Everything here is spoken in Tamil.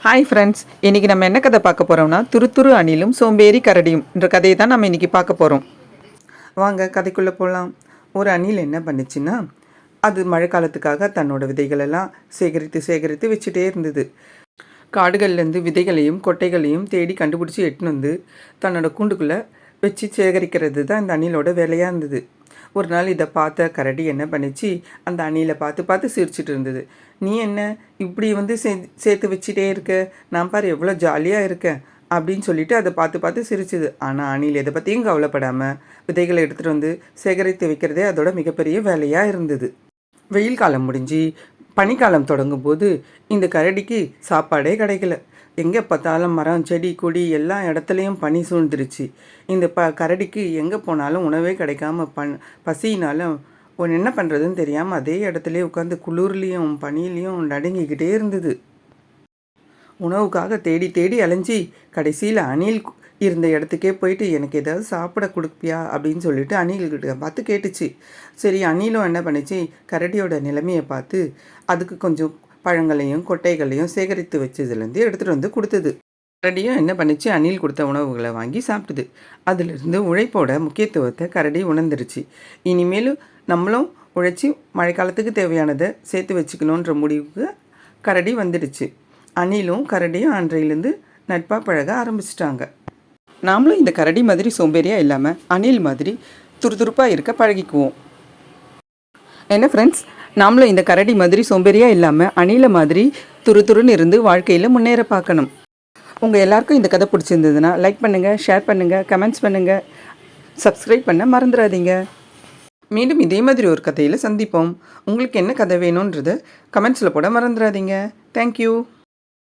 ஹாய் ஃப்ரெண்ட்ஸ் இன்றைக்கி நம்ம என்ன கதை பார்க்க போகிறோம்னா துருத்துரு அணிலும் சோம்பேறி கரடியும் என்ற கதையை தான் நம்ம இன்றைக்கி பார்க்க போகிறோம் வாங்க கதைக்குள்ளே போகலாம் ஒரு அணில் என்ன பண்ணுச்சுன்னா அது மழைக்காலத்துக்காக தன்னோட விதைகளெல்லாம் சேகரித்து சேகரித்து வச்சுட்டே இருந்தது. காடுகள்லேருந்து விதைகளையும் கொட்டைகளையும் தேடி கண்டுபிடிச்சி எட்டுன்னு வந்து தன்னோட கூண்டுக்குள்ளே வச்சு சேகரிக்கிறது தான் இந்த அணிலோட வேலையாக இருந்தது. ஒரு நாள் இதை பார்த்த கரடி என்ன பண்ணிச்சு? அந்த அணிலை பார்த்து பார்த்து சிரிச்சிட்டு இருந்தது. நீ என்ன இப்படி வந்து சே சேர்த்து வச்சுட்டே இருக்க? நான் பாரு எவ்வளோ ஜாலியாக இருக்கேன் அப்படின்னு சொல்லிட்டு அதை பார்த்து பார்த்து சிரிச்சுது. ஆனால் அணில் எதை பற்றியும் கவலைப்படாமல் விதைகளை எடுத்துகிட்டு வந்து சேகரித்து வைக்கிறதே அதோட மிகப்பெரிய வேலையாக இருந்தது. வெயில் காலம் முடிஞ்சு பனிக்காலம் தொடங்கும் போது இந்த கரடிக்கு சாப்பாடே கிடைக்கல. எங்கே பார்த்தாலும் மரம் செடி கொடி எல்லா இடத்துலையும் பனி சூழ்ந்துருச்சு. இந்த ப கரடிக்கு எங்கே போனாலும் உணவே கிடைக்காம பண் பசியினாலும் ஒன்று என்ன பண்ணுறதுன்னு தெரியாமல் அதே இடத்துலையே உட்காந்து குளிர்லேயும் பனியிலையும் நடுங்கிக்கிட்டே இருந்தது. உணவுக்காக தேடி தேடி அலைஞ்சி கடைசியில் அணில் இருந்த இடத்துக்கே போயிட்டு எனக்கு ஏதாவது சாப்பிட கொடுப்பியா? அப்படின்னு சொல்லிட்டு அணில்கிட்ட பார்த்து கேட்டுச்சு. சரி அணிலும் என்ன பண்ணுச்சு? கரடியோட நிலைமையை பார்த்து அதுக்கு கொஞ்சம் பழங்களையும் கொட்டைகளையும் சேகரித்து வச்சதுலேருந்து எடுத்துகிட்டு வந்து கொடுத்தது. கரடியும் என்ன பண்ணுச்சு? அணில் கொடுத்த உணவுகளை வாங்கி சாப்பிட்டுது. அதிலிருந்து உழைப்போட முக்கியத்துவத்தை கரடி உணர்ந்துருச்சு. இனிமேலும் நம்மளும் உழைச்சி மழைக்காலத்துக்கு தேவையானதை சேர்த்து வச்சுக்கணுன்ற முடிவுக்கு கரடி வந்துடுச்சு. அணிலும் கரடியும் அன்றையிலேருந்து நட்பாக பழக ஆரம்பிச்சிட்டாங்க. நாமளும் இந்த கரடி மாதிரி சோம்பேறியாக இல்லாமல் அணில் மாதிரி துருதுருப்பாக இருக்க பழகிக்குவோம். என்ன ஃப்ரெண்ட்ஸ் நாமளும் இந்த கரடி மாதிரி சோம்பேறியாக இல்லாமல் அணில மாதிரி துரு துருன்னு இருந்து வாழ்க்கையில் முன்னேற பார்க்கணும். உங்கள் எல்லாருக்கும் இந்த கதை பிடிச்சிருந்ததுன்னா லைக் பண்ணுங்கள் ஷேர் பண்ணுங்கள் கமெண்ட்ஸ் பண்ணுங்கள் சப்ஸ்கிரைப் பண்ண மறந்துடாதீங்க. மீண்டும் இதே மாதிரி ஒரு கதையில் சந்திப்போம். உங்களுக்கு என்ன கதை வேணுன்றதை கமெண்ட்ஸில் போட மறந்துடாதீங்க. தேங்க்யூ